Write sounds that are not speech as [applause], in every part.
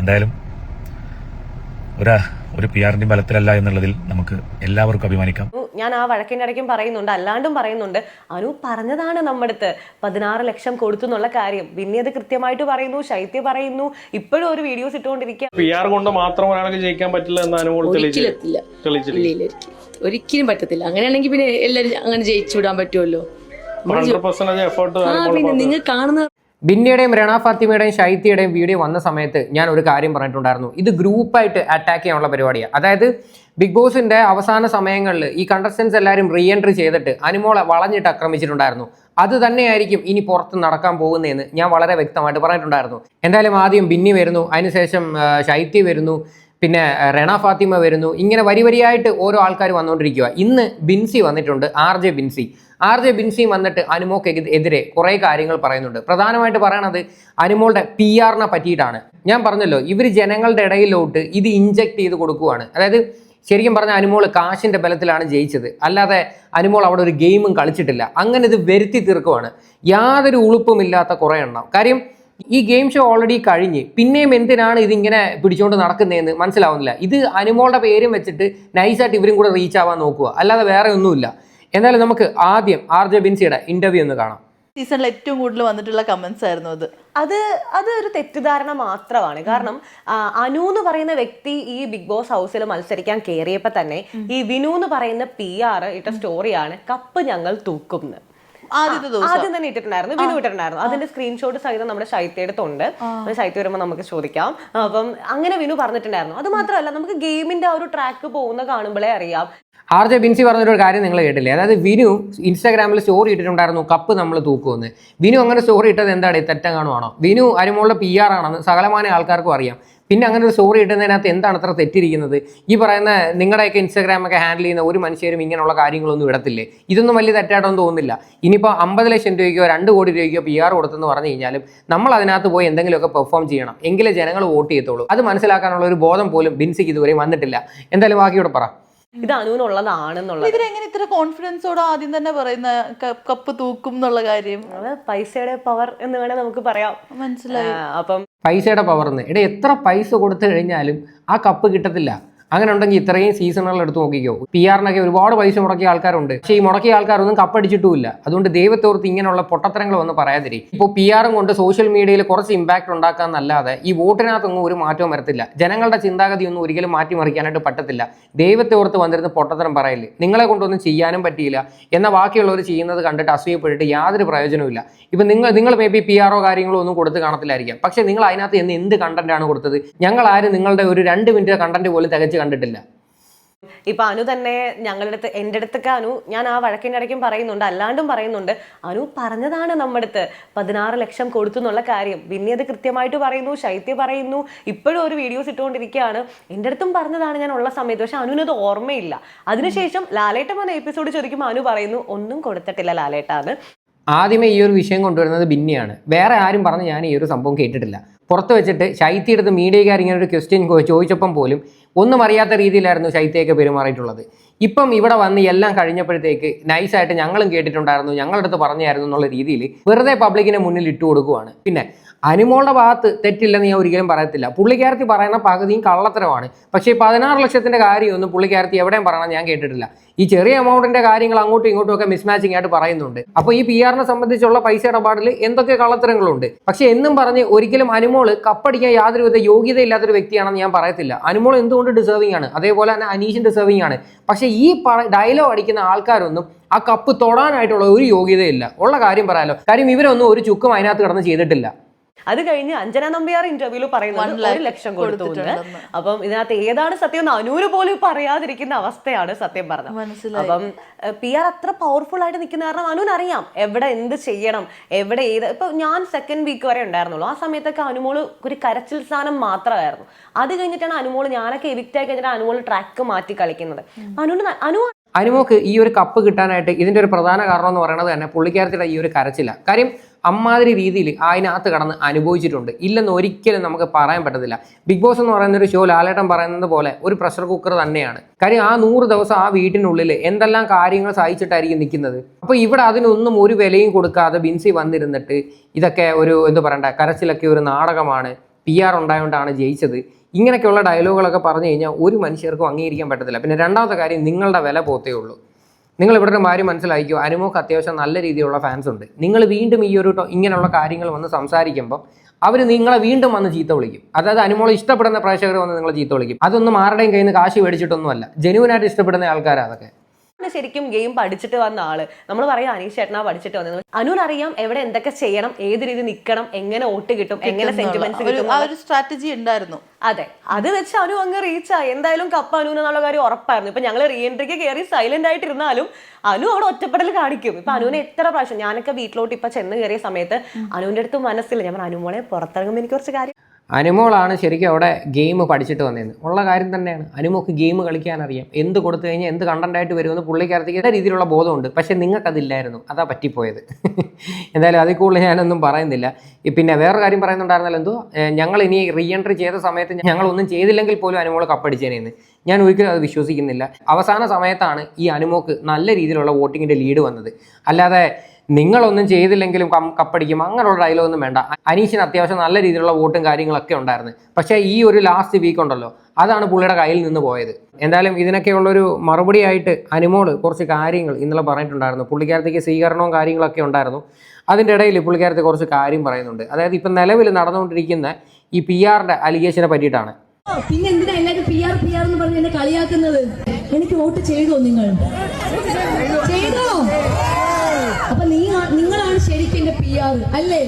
എന്തായാലും ഒരു ഒരു പി ആറിന്റെ ബലത്തിലല്ല എന്നുള്ളതിൽ നമുക്ക് എല്ലാവർക്കും അഭിമാനിക്കാം. ഞാൻ ആ വഴക്കിന്റെ ഇടയ്ക്കും പറയുന്നുണ്ട് അല്ലാണ്ടും പറയുന്നുണ്ട്. അനു പറഞ്ഞതാണ് നമ്മുടെ അടുത്ത് പതിനാറ് ലക്ഷം കൊടുത്തു എന്നുള്ള കാര്യം. പിന്നെ അത് കൃത്യമായിട്ട് പറയുന്നു ശൈത്യ പറയുന്നു. ഇപ്പോഴും ഒരു വീഡിയോസ് ഇട്ടുകൊണ്ടിരിക്കുക പി ആർ കൊണ്ട് മാത്രം ഒരാൾക്ക് ജയിക്കാൻ പറ്റില്ല എന്ന് ഒരിക്കലും പറ്റത്തില്ല. അങ്ങനെയാണെങ്കിൽ പിന്നെ എല്ലാവരും അങ്ങനെ ജയിച്ചു വിടാൻ പറ്റുമല്ലോ. പിന്നെ നിങ്ങൾ കാണുന്ന ബിന്നിയുടെയും രണ ഫാത്തിമയുടെയും ഷൈത്തിയുടെയും വീഡിയോ വന്ന സമയത്ത് ഞാൻ ഒരു കാര്യം പറഞ്ഞിട്ടുണ്ടായിരുന്നു. ഇത് ഗ്രൂപ്പായിട്ട് അറ്റാക്ക് ചെയ്യാനുള്ള പരിപാടിയാണ് അതായത് ബിഗ് ബോസിന്റെ അവസാന സമയങ്ങളിൽ ഈ കണ്ടസ്റ്റൻസ് എല്ലാവരും റീ എൻട്രി ചെയ്തിട്ട് അനുമോളെ വളഞ്ഞിട്ട് ആക്രമിച്ചിട്ടുണ്ടായിരുന്നു. അത് തന്നെയായിരിക്കും ഇനി പുറത്ത് നടക്കാൻ പോകുന്നതെന്ന് ഞാൻ വളരെ വ്യക്തമായിട്ട് പറഞ്ഞിട്ടുണ്ടായിരുന്നു. എന്തായാലും ആദ്യം ബിന്നി വരുന്നു. അതിനുശേഷം ശൈത്യ വരുന്നു. പിന്നെ റെണ ഫാത്തിമ വരുന്നു. ഇങ്ങനെ വരി വരിയായിട്ട് ഓരോ ആൾക്കാർ വന്നുകൊണ്ടിരിക്കുക ഇന്ന് ബിൻസി വന്നിട്ടുണ്ട് R J Binsi. R J Binsi വന്നിട്ട് അനുമോക്ക് എതിരെ കുറേ കാര്യങ്ങൾ പറയുന്നുണ്ട്. പ്രധാനമായിട്ട് പറയണത് അനുമോളുടെ പി ആറിനെ പറ്റിയിട്ടാണ്. ഞാൻ പറഞ്ഞല്ലോ ഇവർ ജനങ്ങളുടെ ഇടയിലോട്ട് ഇത് ഇഞ്ചക്ട് ചെയ്ത് കൊടുക്കുവാണ്. അതായത് ശരിക്കും പറഞ്ഞ അനുമോൾ കാശിന്റെ ബലത്തിലാണ് ജയിച്ചത്. അല്ലാതെ അനുമോൾ അവിടെ ഒരു ഗെയിമും കളിച്ചിട്ടില്ല. അങ്ങനെ ഇത് വരുത്തി തീർക്കുവാണ്. യാതൊരു ഉളുപ്പുമില്ലാത്ത കുറേ എണ്ണം. കാര്യം ഈ ഗെയിം ഷോ ഓൾറെഡി കഴിഞ്ഞ്. പിന്നെയും എന്തിനാണ് ഇതിങ്ങനെ പിടിച്ചുകൊണ്ട് നടക്കുന്നതെന്ന് മനസ്സിലാവുന്നില്ല. ഇത് അനുമോളുടെ പേരും വെച്ചിട്ട് നൈസായിട്ട് ഇവരും കൂടെ റീച്ച് ആവാൻ നോക്കുക. അല്ലാതെ വേറെ ഒന്നുമില്ല. എന്നാലും നമുക്ക് ആദ്യം ആർ ജെ ബിൻസിയുടെ ഇന്റർവ്യൂ ഒന്ന് കാണാം. സീസണിൽ ഏറ്റവും കൂടുതൽ വന്നിട്ടുള്ള കമന്റ്സ് ആയിരുന്നു അത്. അത് അത് ഒരു തെറ്റിദ്ധാരണ മാത്രമാണ്. കാരണം അനു എന്ന് പറയുന്ന വ്യക്തി ഈ ബിഗ് ബോസ് ഹൗസിൽ മത്സരിക്കാൻ കയറിയപ്പോ തന്നെ ഈ വിനു എന്ന് പറയുന്ന പി ആർ ഇട്ട സ്റ്റോറിയാണ് കപ്പ് ഞങ്ങൾ തൂക്കും ആദ്യം തന്നെ ഇട്ടിട്ടുണ്ടായിരുന്നു. വിനു ഇട്ടിട്ടുണ്ടായിരുന്നു. അതിന്റെ സ്ക്രീൻഷോട്ട് സഹിതം നമ്മുടെ ശൈത്യടുത്തുണ്ട് ശൈത്യ വരുമ്പോൾ നമുക്ക് ചോദിക്കാം. അപ്പം അങ്ങനെ വിനു പറഞ്ഞിട്ടുണ്ടായിരുന്നു. അത് മാത്രമല്ല നമുക്ക് ഗെയിമിന്റെ ആ ഒരു ട്രാക്ക് പോകുന്ന കാണുമ്പോഴേ അറിയാം. ആർ ജെ ബിൻസി പറഞ്ഞൊരു കാര്യം നിങ്ങൾ കേട്ടില്ലേ? അതായത് വിനു ഇൻസ്റ്റാഗ്രാമിൽ സ്റ്റോറി ഇട്ടിട്ടുണ്ടായിരുന്നു കപ്പ് നമ്മൾ തൂക്കുമെന്ന് വിനു അങ്ങനെ സ്റ്റോറി ഇട്ടത് എന്താണ്? തെറ്റം കാണുവാണോ വിനു അരിമോളുടെ പി ആർ ആണെന്ന് സകലമായ ആൾക്കാർക്കും അറിയാം. പിന്നെ അങ്ങനെ ഒരു സ്റ്റോറി ഇടുന്നതിനകത്ത് എന്താണ് അത്ര തെറ്റിരിക്കുന്നത്? ഈ പറയുന്ന നിങ്ങളുടെയൊക്കെ ഇൻസ്റ്റാഗ്രാം ഒക്കെ ഹാൻഡിൽ ചെയ്യുന്ന ഒരു മനുഷ്യരും ഇങ്ങനെയുള്ള കാര്യങ്ങളൊന്നും ഇടത്തില്ലേ? ഇതൊന്നും വലിയ തെറ്റായിട്ടൊന്നും തോന്നുന്നില്ല. ഇനിയിപ്പോൾ അമ്പത് ലക്ഷം രൂപയ്ക്കോ രണ്ട് കോടി രൂപയ്ക്കോ പി ആർ കൊടുത്തെന്ന് പറഞ്ഞു കഴിഞ്ഞാലും നമ്മൾ അതിനകത്ത് പോയി എന്തെങ്കിലുമൊക്കെ പെർഫോം ചെയ്യണം. എങ്കിലേ ജനങ്ങൾ വോട്ട് ചെയ്യത്തുള്ളൂ. അത് മനസ്സിലാക്കാനുള്ള ഒരു ബോധം പോലും ബിൻസിക്ക് ഇതുവരെ വന്നിട്ടില്ല. എന്തായാലും ബാക്കിയോടെ പറ. ഇത് അനുവിനുള്ളതാണെന്നുള്ളത്. ഇതിനെങ്ങനെ ഇത്ര കോൺഫിഡൻസോടെ ആദ്യം തന്നെ പറയുന്ന കപ്പ് തൂക്കും എന്നുള്ള കാര്യം? അത് പൈസയുടെ പവർ എന്ന് വേണേൽ നമുക്ക് പറയാം. മനസ്സിലായി. അപ്പം പൈസയുടെ പവർന്ന് എടേ എത്ര പൈസ കൊടുത്തു കഴിഞ്ഞാലും ആ കപ്പ് കിട്ടത്തില്ല. അങ്ങനെ ഉണ്ടെങ്കിൽ ഇത്രയും സീസണുകൾ എടുത്ത് നോക്കിക്കോ. പി ആറിനൊക്കെ ഒരുപാട് പൈസ മുടക്കിയ ആൾക്കാരുണ്ട്. പക്ഷേ ഈ മുടക്കിയ ആൾക്കാരൊന്നും കപ്പടിച്ചിട്ടുമില്ല. അതുകൊണ്ട് ദൈവത്തോർത്ത് ഇങ്ങനെയുള്ള പൊട്ടത്തരങ്ങൾ ഒന്ന് പറയാതിരി. ഇപ്പോൾ പി ആറും കൊണ്ട് സോഷ്യൽ മീഡിയയിൽ കുറച്ച് ഇമ്പാക്ട് ഉണ്ടാക്കാന്നല്ലാതെ ഈ വോട്ടിനകത്തൊന്നും ഒരു മാറ്റവും വരത്തില്ല. ജനങ്ങളുടെ ചിന്താഗതി ഒന്നും ഒരിക്കലും മാറ്റിമറിക്കാനായിട്ട് പറ്റത്തില്ല. ദൈവത്തെ ഓർത്ത് വന്നിരുന്ന പൊട്ടത്തരം പറയില്ലേ നിങ്ങളെ കൊണ്ടൊന്നും ചെയ്യാനും പറ്റിയില്ല. എന്ന ബാക്കിയുള്ളവർ ചെയ്യുന്നത് കണ്ടിട്ട് അസൂയപ്പെട്ടിട്ട് യാതൊരു പ്രയോജനവുമില്ല. ഇപ്പം നിങ്ങൾ നിങ്ങൾ മേ ബി പി ആറോ കാര്യങ്ങളോ ഒന്നും കൊടുത്ത് കാണത്തില്ലായിരിക്കാം. പക്ഷേ നിങ്ങൾ അതിനകത്ത് എന്ന് എന്ത് കണ്ടന്റാണ് കൊടുത്തത്? ഞങ്ങൾ ആരും നിങ്ങളുടെ ഒരു രണ്ട് മിനിറ്റ് കണ്ടന്റ് പോലും തികച്ച് കണ്ടിട്ടില്ല. ഇപ്പൊ അനു തന്നെ ഞങ്ങളുടെ അടുത്ത് എന്റെ അടുത്തൊക്കെ അനു ഞാൻ ആ വഴക്കിന്റെ ഇടയ്ക്കും പറയുന്നുണ്ട് അല്ലാണ്ടും പറയുന്നുണ്ട്. അനു പറഞ്ഞതാണ് നമ്മുടെ അടുത്ത് പതിനാറ് ലക്ഷം കൊടുത്തു എന്നുള്ള കാര്യം. പിന്നെ അത് കൃത്യമായിട്ട് പറയുന്നു ശൈത്യ പറയുന്നു ഇപ്പോഴും ഒരു വീഡിയോസ് ഇട്ടുകൊണ്ടിരിക്കുകയാണ്. എന്റെ അടുത്തും പറഞ്ഞതാണ് ഞാൻ ഉള്ള സമയത്ത് പക്ഷെ അനുവിനത് ഓർമ്മയില്ല. അതിനുശേഷം ലാലേട്ടൻ വന്ന എപ്പിസോഡ് ചോദിക്കുമ്പോൾ അനു പറയുന്നു ഒന്നും കൊടുത്തിട്ടില്ല ലാലേട്ടാന്ന് ആദ്യമേ ഈ ഒരു വിഷയം കൊണ്ടുവരുന്നത് ബിന്നിയാണ്. വേറെ ആരും പറഞ്ഞ് ഞാൻ ഈ ഒരു സംഭവം കേട്ടിട്ടില്ല. പുറത്ത് വെച്ചിട്ട് ശൈത്യ എടുത്ത് മീഡിയക്കാർ ഇങ്ങനെ ഒരു ക്വസ്റ്റ്യൻ ചോദിച്ചപ്പം പോലും ഒന്നും അറിയാത്ത രീതിയിലായിരുന്നു ശൈത്യയൊക്കെ പെരുമാറിയിട്ടുള്ളത്. ഇപ്പം ഇവിടെ വന്ന് എല്ലാം കഴിഞ്ഞപ്പോഴത്തേക്ക് നൈസായിട്ട് ഞങ്ങളും കേട്ടിട്ടുണ്ടായിരുന്നു ഞങ്ങളുടെ അടുത്ത് പറഞ്ഞായിരുന്നു എന്നുള്ള രീതിയിൽ വെറുതെ പബ്ലിക്കിനെ മുന്നിൽ ഇട്ട് കൊടുക്കുവാണ് പിന്നെ അനുമോളുടെ ഭാഗത്ത് തെറ്റില്ലെന്ന് ഞാൻ ഒരിക്കലും പറയത്തില്ല. പുള്ളിക്കാരത്തി പറയുന്ന പകുതിയും കള്ളത്തരമാണ്. പക്ഷേ പതിനാറ് ലക്ഷത്തിന്റെ കാര്യമൊന്നും പുള്ളിക്കാരത്തി എവിടെയും പറയണം ഞാൻ കേട്ടിട്ടില്ല. ഈ ചെറിയ എമൗണ്ടിന്റെ കാര്യങ്ങൾ അങ്ങോട്ടും ഇങ്ങോട്ടും ഒക്കെ മിസ്മാച്ചിങ് ആയിട്ട് പറയുന്നുണ്ട്. അപ്പോൾ ഈ പി ആറിനെ സംബന്ധിച്ചുള്ള പൈസ ഇടപാടിൽ എന്തൊക്കെ കള്ളത്തരങ്ങളുണ്ട്? പക്ഷേ എന്നും പറഞ്ഞ് ഒരിക്കലും അനുമോൾ കപ്പടിക്കാൻ യാതൊരുവിധ യോഗ്യതയില്ലാത്തൊരു വ്യക്തിയാണെന്ന് ഞാൻ പറയത്തില്ല. അനുമോൾ എന്തുകൊണ്ട് ഡിസേർവിംഗ് ആണ്? അതേപോലെ തന്നെ അനീഷും ഡിസേർവിംഗ് ആണ്. പക്ഷേ ഈ ഡയലോഗ് അടിക്കുന്ന ആൾക്കാരൊന്നും ആ കപ്പ് തൊടാനായിട്ടുള്ള ഒരു യോഗ്യതയില്ല. ഉള്ള കാര്യം പറയാലോ. കാര്യം ഇവരൊന്നും ഒരു ചുക്കും അതിനകത്ത് കിടന്ന് ചെയ്തിട്ടില്ല. അത് കഴിഞ്ഞ് അഞ്ജന നമ്പ്യാർ ഇന്റർവ്യൂൽ പറയുന്നത് ഒരു ലക്ഷം കൊടുത്തു. അപ്പം ഇതിനകത്ത് ഏതാണ് സത്യം എന്ന് അനൂര് പോലും പറയാതിരിക്കുന്ന അവസ്ഥയാണ് സത്യം പറഞ്ഞത്. അപ്പം പി ആർ അത്ര പവർഫുൾ ആയിട്ട് നിൽക്കുന്ന കാരണം അനുവിന് അറിയാം എവിടെ എന്ത് ചെയ്യണം എവിടെ ഏത്. ഇപ്പൊ ഞാൻ സെക്കൻഡ് വീക്ക് വരെ ഉണ്ടായിരുന്നുള്ളൂ. ആ സമയത്തൊക്കെ അനുമോൾ ഒരു കരച്ചിൽ സ്ഥാനം മാത്രമായിരുന്നു. അത് കഴിഞ്ഞിട്ടാണ് അനുമോൾ ഞാനൊക്കെ എവിക്റ്റ് ആയി കഴിഞ്ഞിട്ട് അനുമോൾ ട്രാക്ക് മാറ്റി കളിക്കുന്നത്. അനുവിന് അനു അനുമോക്ക് ഈ ഒരു കപ്പ് കിട്ടാനായിട്ട് ഇതിന്റെ ഒരു പ്രധാന കാരണം എന്ന് പറയുന്നത് തന്നെ പുള്ളിക്കാരത്തിയുടെ ഈ ഒരു കരച്ചില്ല കാര്യം അമ്മാതിരി രീതിയിൽ അതിനകത്ത് കടന്ന് അനുഭവിച്ചിട്ടുണ്ട്. ഇല്ലെന്ന് ഒരിക്കലും നമുക്ക് പറയാൻ പറ്റത്തില്ല. ബിഗ് ബോസ് എന്ന് പറയുന്ന ഒരു ഷോ ലാലേട്ടൻ പറയുന്നത് പോലെ ഒരു പ്രഷർ കുക്കർ തന്നെയാണ്. കാര്യം ആ നൂറ് ദിവസം ആ വീട്ടിനുള്ളിൽ എന്തെല്ലാം കാര്യങ്ങൾ സഹിച്ചിട്ടായിരിക്കും നിൽക്കുന്നത്? അപ്പോൾ ഇവിടെ അതിനൊന്നും ഒരു വിലയും കൊടുക്കാതെ ബിൻസി വന്നിരുന്നിട്ട് ഇതൊക്കെ ഒരു എന്ത് പറയണ്ട കരച്ചിലൊക്കെ ഒരു നാടകമാണ്. പി ആർ ഉണ്ടായതുകൊണ്ടാണ് ജയിച്ചത്. ഇങ്ങനെയൊക്കെയുള്ള ഡയലോഗുകളൊക്കെ പറഞ്ഞു കഴിഞ്ഞാൽ ഒരു മനുഷ്യർക്കും അംഗീകരിക്കാൻ പറ്റത്തില്ല. പിന്നെ രണ്ടാമത്തെ കാര്യം നിങ്ങളുടെ വില പോത്തേ ഉള്ളൂ. നിങ്ങൾ ഇവിടെ ഒരു കാര്യം മനസ്സിലാക്കിയോ അനുമോക്ക് അത്യാവശ്യം നല്ല രീതിയിലുള്ള ഫാൻസ് ഉണ്ട്. നിങ്ങൾ വീണ്ടും ഈ ഒരു ഇങ്ങനെയുള്ള കാര്യങ്ങൾ വന്ന് സംസാരിക്കുമ്പോൾ അവർ നിങ്ങളെ വീണ്ടും വന്ന് ചീത്ത വിളിക്കും. അതായത് അനുമോളെ ഇഷ്ടപ്പെടുന്ന പ്രേക്ഷകർ വന്ന് നിങ്ങളെ ചീത്ത വിളിക്കും. അതൊന്നും ആരുടെയും കയ്യിൽ നിന്ന് കാശ് മേടിച്ചിട്ടൊന്നുമല്ല. ജനുവനായിട്ട് ഇഷ്ടപ്പെടുന്ന ആൾക്കാരാണ് അതൊക്കെ. ശരിക്കും ഗെയിം പഠിച്ചിട്ട് വന്ന ആൾ. നമ്മൾ പറയാം അനീഷ് ചേട്ടനാ പഠിച്ചിട്ട് വന്നത് അനുവിന് അറിയാം എവിടെ എന്തൊക്കെ ചെയ്യണം ഏത് രീതി നിൽക്കണം എങ്ങനെ വോട്ട് കിട്ടും എങ്ങനെ സെന്റിമെന്റ്സ് കിട്ടും ആ ഒരു സ്ട്രാറ്റജി ഉണ്ടായിരുന്നു. അതെ. അത് വെച്ച് അനു അങ്ങ് റീച്ച് ആയി. എന്തായാലും കപ്പ് അനു എന്നുള്ള കാര്യം ഉറപ്പായിരുന്നു. ഇപ്പൊ ഞങ്ങൾ റീ എൻട്രിക്ക് കയറി സൈലന്റ് ആയിട്ടിരുന്നാലും അനു അവിടെ ഒറ്റപ്പെടൽ കാണിക്കും. ഇപ്പൊ അനുവിനെ എത്ര പ്രാവശ്യം ഞാനൊക്കെ വീട്ടിലോട്ട് ഇപ്പൊ ചെന്ന് കയറിയ സമയത്ത് അനുവിന്റെ അടുത്ത് മനസ്സില്ല. ഞാൻ പറഞ്ഞു, അനുമോളെ പുറത്തിറങ്ങുമ്പോൾ എനിക്ക് കുറച്ച് കാര്യം അനുമോളാണ് ശരിക്കും അവിടെ ഗെയിം പഠിച്ചിട്ട് വന്നതെന്ന്. ഉള്ള കാര്യം തന്നെയാണ്. അനുമോക്ക് ഗെയിം കളിക്കാൻ അറിയാം എന്ത് കൊടുത്തു കഴിഞ്ഞാൽ എന്ത് കണ്ടന്റ് ആയിട്ട് വരുമെന്ന് പുള്ളിക്കാരത്തേക്ക് എല്ലാ രീതിയിലുള്ള ബോധമുണ്ട്. പക്ഷേ നിങ്ങൾക്കതില്ലായിരുന്നു. അതാ പറ്റിപ്പോയത്. [laughs] എന്തായാലും അതിൽ കൂടുതൽ ഞാനൊന്നും പറയുന്നില്ല. പിന്നെ വേറെ കാര്യം പറയുന്നുണ്ടായിരുന്നല്ലോ എന്തോ? ഞങ്ങൾ ഇനി റീ എൻട്രി ചെയ്ത സമയത്ത് ഞങ്ങളൊന്നും ചെയ്തില്ലെങ്കിൽ പോലും അനുമോൾ കപ്പടിച്ചേനെന്ന്. ഞാൻ ഒരിക്കലും അത് വിശ്വസിക്കുന്നില്ല. അവസാന സമയത്താണ് ഈ അനുമോക്ക് നല്ല രീതിയിലുള്ള വോട്ടിങ്ങിന്റെ ലീഡ് വന്നത്. അല്ലാതെ നിങ്ങളൊന്നും ചെയ്തില്ലെങ്കിലും കം- കപ്പടിക്കും. അങ്ങനെയുള്ള ഡയലോഗൊന്നും വേണ്ട. അനീഷിന് അത്യാവശ്യം നല്ല രീതിയിലുള്ള വോട്ടും കാര്യങ്ങളൊക്കെ ഉണ്ടായിരുന്നു. പക്ഷേ ഈ ഒരു ലാസ്റ്റ് വീക്ക് ഉണ്ടല്ലോ അതാണ് പുള്ളിയുടെ കയ്യിൽ നിന്ന് പോയത്. എന്തായാലും ഇതിനൊക്കെയുള്ളൊരു മറുപടി ആയിട്ട് അനുമോൾ കുറച്ച് കാര്യങ്ങൾ ഇന്നലെ പറഞ്ഞിട്ടുണ്ടായിരുന്നു. പുള്ളിക്കാരത്തേക്ക് സ്വീകരണവും കാര്യങ്ങളൊക്കെ ഉണ്ടായിരുന്നു. അതിന്റെ ഇടയിൽ പുള്ളിക്കാരത്തെ കുറച്ച് കാര്യം പറയുന്നുണ്ട്. അതായത് ഇപ്പം നിലവിൽ നടന്നുകൊണ്ടിരിക്കുന്ന ഈ പി ആറിന്റെ അലിഗേഷനെ പറ്റിയിട്ടാണ്. പിന്നെ എന്തിനാ എല്ലാരും പി ആർ പി ആർ എന്ന് പറഞ്ഞ് എന്നെ കളിയാക്കുന്നത്? എനിക്ക് വോട്ട് ചെയ്തോ നിങ്ങൾ? ചെയ്തോ? അപ്പൊ നീ നിങ്ങളാണ് ശരിക്കും എന്റെ പി ആർ അല്ലേ?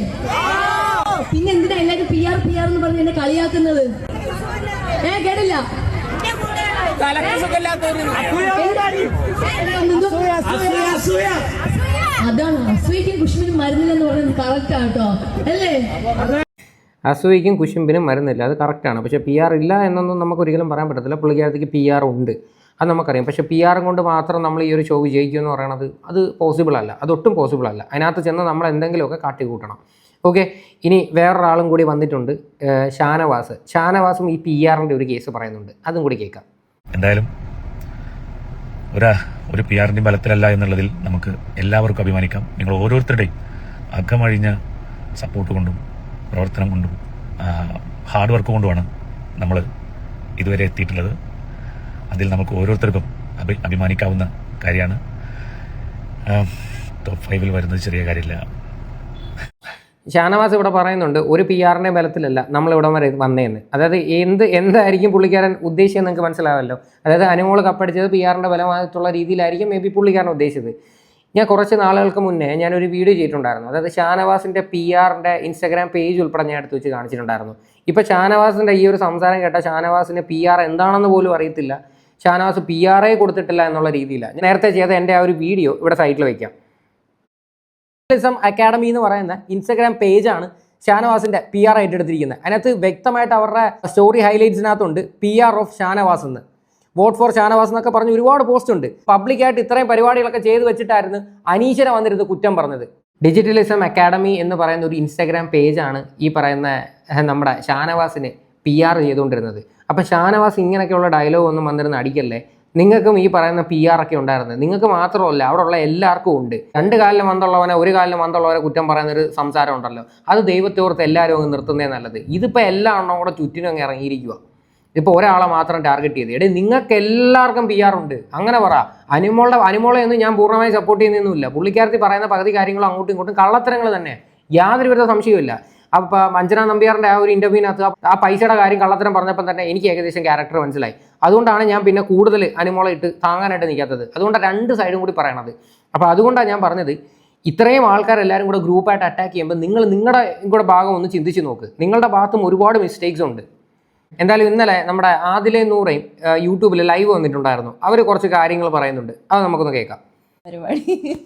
പിന്നെ എന്തിനാ എല്ലാരും പി ആർ പി ആർ എന്ന് പറഞ്ഞ് എന്നെ കളിയാക്കുന്നത്? ഏ കേട്ടില്ല? അതാണ് അസൂയക്കും കുഷ്മിനും മരുന്നില്ലെന്ന് പറയുന്നത് കറക്റ്റ് ആട്ടോ അല്ലേ? അസൂയക്കും കുശുമ്പിനും മരുന്നില്ല അത് കറക്റ്റാണ് പക്ഷേ പി ആർ ഇല്ല എന്നൊന്നും നമുക്ക് ഒരിക്കലും പറയാൻ പറ്റത്തില്ല. പുള്ളിക്കാരത്തേക്ക് പി ആർ ഉണ്ട്. അത് നമുക്കറിയാം. പക്ഷേ പി ആറും കൊണ്ട് മാത്രം നമ്മൾ ഈ ഒരു ഷോ വിജയിക്കും എന്ന് പറയുന്നത് അത് പോസിബിൾ അല്ല. അതൊട്ടും പോസിബിൾ അല്ല. അതിനകത്ത് ചെന്ന് നമ്മൾ എന്തെങ്കിലുമൊക്കെ കാട്ടിക്കൂട്ടണം. ഓക്കെ ഇനി വേറൊരാളും കൂടി വന്നിട്ടുണ്ട്. ഷാനവാസ്. ഷാനവാസും ഈ പി ആറിന്റെ ഒരു കേസ് പറയുന്നുണ്ട്. അതും കൂടി കേൾക്കാം. എന്തായാലും ഒരു ഒരു പി ആറിന്റെയും ബലത്തിലല്ല എന്നുള്ളതിൽ നമുക്ക് എല്ലാവർക്കും അഭിമാനിക്കാം. നിങ്ങൾ ഓരോരുത്തരുടെയും അകമഴിഞ്ഞ സപ്പോർട്ട് കൊണ്ടും പ്രവർത്തനം കൊണ്ടും ഹാർഡ് വർക്ക് കൊണ്ടുമാണ് നമ്മൾ ഇതുവരെ എത്തിയിട്ടുള്ളത്. അതിൽ നമുക്ക് ഓരോരുത്തർക്കും അഭി അഭിമാനിക്കാവുന്ന കാര്യമാണ്. ടോപ്പ് ഫൈവിൽ വരുന്നത് ചെറിയ കാര്യമില്ല. ഷാനവാസ് ഇവിടെ പറയുന്നുണ്ട് ഒരു പി ആറിന്റെ ബലത്തിലല്ല നമ്മൾ ഇവിടെ വരെ വന്നേന്ന്. അതായത് എന്ത് എന്തായിരിക്കും പുള്ളിക്കാരൻ ഉദ്ദേശിച്ചത് നിങ്ങൾക്ക് മനസ്സിലാവല്ലോ. അതായത് അനുമോൾ കപ്പടിച്ചത് പി ആറിന്റെ ബലമായിട്ടുള്ള രീതിയിലായിരിക്കും മേ ബി പുള്ളിക്കാരൻ ഉദ്ദേശിച്ചത്. ഞാൻ കുറച്ച് നാളുകൾക്ക് മുന്നേ ഞാനൊരു വീഡിയോ ചെയ്തിട്ടുണ്ടായിരുന്നു. അതായത് ഷാനവാസിന്റെ പി ആറിന്റെ ഇൻസ്റ്റാഗ്രാം പേജ് ഉൾപ്പെടെ ഞാൻ എടുത്ത് വെച്ച് കാണിച്ചിട്ടുണ്ടായിരുന്നു. ഇപ്പോൾ ഷാനവാസിന്റെ ഈ ഒരു സംസാരം കേട്ട ഷാനവാസിന് പി ആർ എന്താണെന്ന് പോലും അറിയത്തില്ല. ഷാനവാസ് പി ആർ ഐ കൊടുത്തിട്ടില്ല എന്നുള്ള രീതിയിലാണ് ഞാൻ നേരത്തെ ചെയ്ത എന്റെ ആ ഒരു വീഡിയോ ഇവിടെ സൈറ്റിൽ വയ്ക്കാം ജേർണലിസം അക്കാഡമി എന്ന് പറയുന്ന ഇൻസ്റ്റഗ്രാം പേജാണ് ഷാനവാസിന്റെ പി ആർ ആയിട്ട് അതിനകത്ത് വ്യക്തമായിട്ട് അവരുടെ സ്റ്റോറി ഹൈലൈറ്റ്സിനകത്തുണ്ട് പി ആർ ഓഫ് ഷാനവാസ് എന്ന്. വോട്ട് ഫോർ ഷാനവാസ് എന്നൊക്കെ പറഞ്ഞ് ഒരുപാട് പോസ്റ്റ് ഉണ്ട്. പബ്ലിക്കായിട്ട് ഇത്രയും പരിപാടികളൊക്കെ ചെയ്തു വെച്ചിട്ടായിരുന്നു അനീശ്വര വന്നിരുന്നത് കുറ്റം പറഞ്ഞത്. ഡിജിറ്റലിസം അക്കാഡമി എന്ന് പറയുന്ന ഒരു ഇൻസ്റ്റഗ്രാം പേജാണ് ഈ പറയുന്ന നമ്മുടെ ഷാനവാസിന് പി ആർ ചെയ്തുകൊണ്ടിരുന്നത്. അപ്പം ഷാനവാസ് ഇങ്ങനെയൊക്കെയുള്ള ഡയലോഗ് ഒന്നും വന്നിരുന്ന് അടിക്കല്ലേ? നിങ്ങൾക്കും ഈ പറയുന്ന പി ആർ ഒക്കെ ഉണ്ടായിരുന്നത് നിങ്ങൾക്ക് മാത്രമല്ല അവിടെ ഉള്ള എല്ലാവർക്കും ഉണ്ട്. രണ്ട് കാലിലും വന്നുള്ളവനെ ഒരു കാലിലും വന്നുള്ളവരെ കുറ്റം പറയുന്ന ഒരു സംസാരം ഉണ്ടല്ലോ. അത് ദൈവത്തോർത്ത് എല്ലാവരും അങ്ങ് നിർത്തുന്നേ നല്ലത്. ഇതിപ്പോൾ എല്ലാ എണ്ണം കൂടെ ചുറ്റിനും അങ്ങ് ഇറങ്ങിയിരിക്കുക ഇപ്പോൾ ഒരാളെ മാത്രം ടാർഗറ്റ് ചെയ്ത്. എടേ നിങ്ങൾക്ക് എല്ലാവർക്കും പി ആർ ഉണ്ട്. അങ്ങനെ പറ. അനുമോളുടെ അനുമോളെ ഒന്നും ഞാൻ പൂർണമായി സപ്പോർട്ട് ചെയ്യുന്നൊന്നുമില്ല. പുള്ളിക്കാരത്തി പറയുന്ന പകുതി കാര്യങ്ങളും അങ്ങോട്ടും ഇങ്ങോട്ടും കള്ളത്തരങ്ങൾ തന്നെ. യാതൊരുവിധ സംശയവുമില്ല. അപ്പൊ മഞ്ജന നമ്പ്യാറിന്റെ ആ ഒരു ഇന്റർവ്യൂവിനകത്ത് ആ- പൈസയുടെ കാര്യം കള്ളത്തരം പറഞ്ഞപ്പോൾ തന്നെ എനിക്ക് ഏകദേശം ക്യാരക്ടർ മനസ്സിലായി. അതുകൊണ്ടാണ് ഞാൻ പിന്നെ കൂടുതൽ അനുമോളെ ഇട്ട് താങ്ങാനായിട്ട് നിൽക്കാത്തത്. അതുകൊണ്ട് രണ്ട് സൈഡും കൂടി പറയണത്. അപ്പോൾ അതുകൊണ്ടാണ് ഞാൻ പറഞ്ഞത് ഇത്രയും ആൾക്കാരെല്ലാവരും കൂടെ ഗ്രൂപ്പായിട്ട് അറ്റാക്ക് ചെയ്യുമ്പോൾ നിങ്ങൾ നിങ്ങളുടെ കൂടെ ഭാഗം ഒന്ന് ചിന്തിച്ച് നോക്ക്. നിങ്ങളുടെ ഭാഗത്തും ഒരുപാട് മിസ്റ്റേക്സ് ഉണ്ട്. എന്തായാലും ഇന്നലെ നമ്മുടെ ആദിലെ നൂറയും യൂട്യൂബിൽ ലൈവ് വന്നിട്ടുണ്ടായിരുന്നു. അവർ കുറച്ച് കാര്യങ്ങൾ പറയുന്നുണ്ട്. അത് നമുക്കൊന്ന് കേൾക്കാം. പരിപാടി.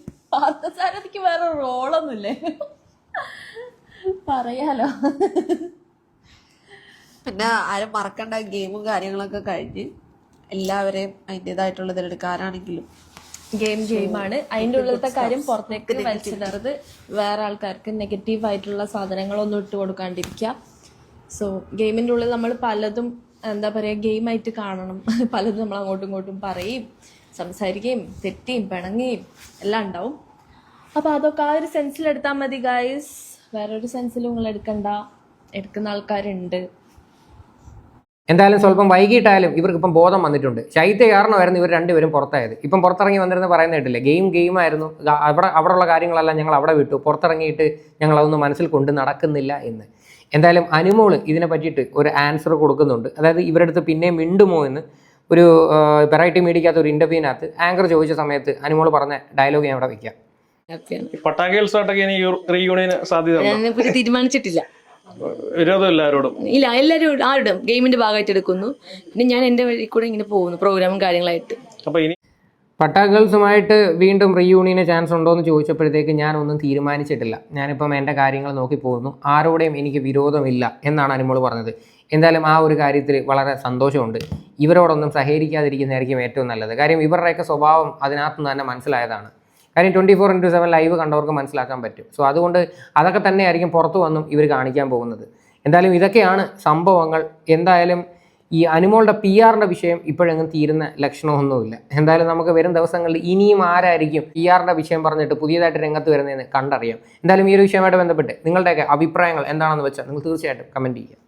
വേറെ റോളൊന്നുമില്ലേ പറയാലോ. പിന്നെ ആരും മറക്കണ്ട ഗെയിമും കാര്യങ്ങളൊക്കെ കഴിഞ്ഞ് എല്ലാവരെയും അതിന്റെതായിട്ടുള്ള ഇതിലെടുക്കാനാണെങ്കിലും ഗെയിം ഗെയിമാണ്. അതിന്റെ ഉള്ളിലത്തെ കാര്യം പുറത്തേക്ക് വലിച്ചിടരുത്. വേറെ ആൾക്കാർക്ക് നെഗറ്റീവ് ആയിട്ടുള്ള സാധനങ്ങളൊന്നും ഇട്ട് കൊടുക്കാണ്ടിരിക്കുക. സോ ഗെയിമിന്റെ ഉള്ളിൽ നമ്മൾ പലതും എന്താ പറയുക ഗെയിമായിട്ട് കാണണം. [laughs] പലതും നമ്മൾ അങ്ങോട്ടും ഇങ്ങോട്ടും പറയും സംസാരിക്കുകയും തെറ്റിയും പിണങ്ങുകയും എല്ലാം ഉണ്ടാവും. അപ്പോൾ അതൊക്കെ ആ ഒരു സെൻസിൽ എടുത്താൽ മതി ഗായ്സ് വേറൊരു സെൻസിലും നിങ്ങൾ എടുക്കണ്ട. എടുക്കുന്ന ആൾക്കാരുണ്ട്. എന്തായാലും സ്വല്പം വൈകിട്ടായാലും ഇവർക്ക് ഇപ്പം ബോധം വന്നിട്ടുണ്ട്. ശൈത്യ കാരണമായിരുന്നു ഇവർ രണ്ടുപേരും പുറത്തായത്. ഇപ്പം പുറത്തിറങ്ങി വന്നിരുന്ന് പറയുന്ന കേട്ടില്ലേ? ഗെയിം ഗെയിം ആയിരുന്നു. അവിടെ അവിടെയുള്ള കാര്യങ്ങളെല്ലാം ഞങ്ങൾ അവിടെ വിട്ടു. പുറത്തിറങ്ങിയിട്ട് ഞങ്ങൾ അതൊന്നും മനസ്സിൽ കൊണ്ട് നടക്കുന്നില്ല എന്ന്. എന്തായാലും അനുമോൾ ഇതിനെ പറ്റിയിട്ട് ഒരു ആൻസർ കൊടുക്കുന്നുണ്ട്. അതായത് ഇവരുടെ അടുത്ത് പിന്നെയും മിണ്ടുമോ എന്ന് ഒരു വെറൈറ്റി മീഡിയക്കകത്ത് ഒരു ഇന്റർവ്യൂവിനകത്ത് ആങ്കർ ചോദിച്ച സമയത്ത് അനുമോൾ പറഞ്ഞ ഡയലോഗ് ഞാൻ അവിടെ വെക്കാം. ഹാപ്പിയാണ്. ഈ പട്ടാക്കികൾസായിട്ടൊക്കെ ഇനി റീയൂണിയന് സാധ്യത തീരുമാനിച്ചിട്ടില്ല. വിരോധം എല്ലാവരോടും ഇല്ല എല്ലാവരും ആരുടെ. ഗെയിമിന്റെ ഭാഗമായിട്ട് എടുക്കുന്നു പിന്നെ ഞാൻ എന്റെ വഴി കൂടെ ഇങ്ങനെ പോകുന്നു പ്രോഗ്രാമും കാര്യങ്ങളായിട്ട്. അപ്പൊ ഇനി പട്ടാഗേൾസുമായിട്ട് വീണ്ടും റീയൂണിയന് ചാൻസ് ഉണ്ടോ എന്ന് ചോദിച്ചപ്പോഴത്തേക്ക് ഞാനൊന്നും തീരുമാനിച്ചിട്ടില്ല. ഞാനിപ്പം എന്റെ കാര്യങ്ങൾ നോക്കി പോകുന്നു. ആരോടെയും എനിക്ക് വിരോധമില്ല എന്നാണ് അനുമോൾ പറഞ്ഞത്. എന്തായാലും ആ ഒരു കാര്യത്തിൽ വളരെ സന്തോഷമുണ്ട്. ഇവരോടൊന്നും സഹകരിക്കാതിരിക്കുന്നതായിരിക്കും ഏറ്റവും നല്ലത്. കാര്യം ഇവരുടെയൊക്കെ സ്വഭാവം അതിനകത്തുനിന്ന് തന്നെ മനസ്സിലായതാണ്. കാര്യം twenty four into seven live കണ്ടവർക്ക് മനസ്സിലാക്കാൻ പറ്റും. സോ അതുകൊണ്ട് അതൊക്കെ തന്നെയായിരിക്കും പുറത്തു വന്നും ഇവർ കാണിക്കാൻ പോകുന്നത്. എന്തായാലും ഇതൊക്കെയാണ് സംഭവങ്ങൾ. എന്തായാലും ഈ അനുമോളുടെ പി ആറിന്റെ വിഷയം ഇപ്പോഴെങ്ങും തീരുന്ന ലക്ഷണമൊന്നുമില്ല. എന്തായാലും നമുക്ക് വരും ദിവസങ്ങളിൽ ഇനിയും ആരായിരിക്കും പി ആറിന്റെ വിഷയം പറഞ്ഞിട്ട് പുതിയതായിട്ട് രംഗത്ത് വരുന്നതെന്ന് കണ്ടറിയാം. എന്തായാലും ഈ ഒരു വിഷയമായിട്ട് ബന്ധപ്പെട്ട് നിങ്ങളുടെയൊക്കെ അഭിപ്രായങ്ങൾ എന്താണെന്ന് വെച്ചാൽ നിങ്ങൾ തീർച്ചയായിട്ടും കമന്റ് ചെയ്യുക.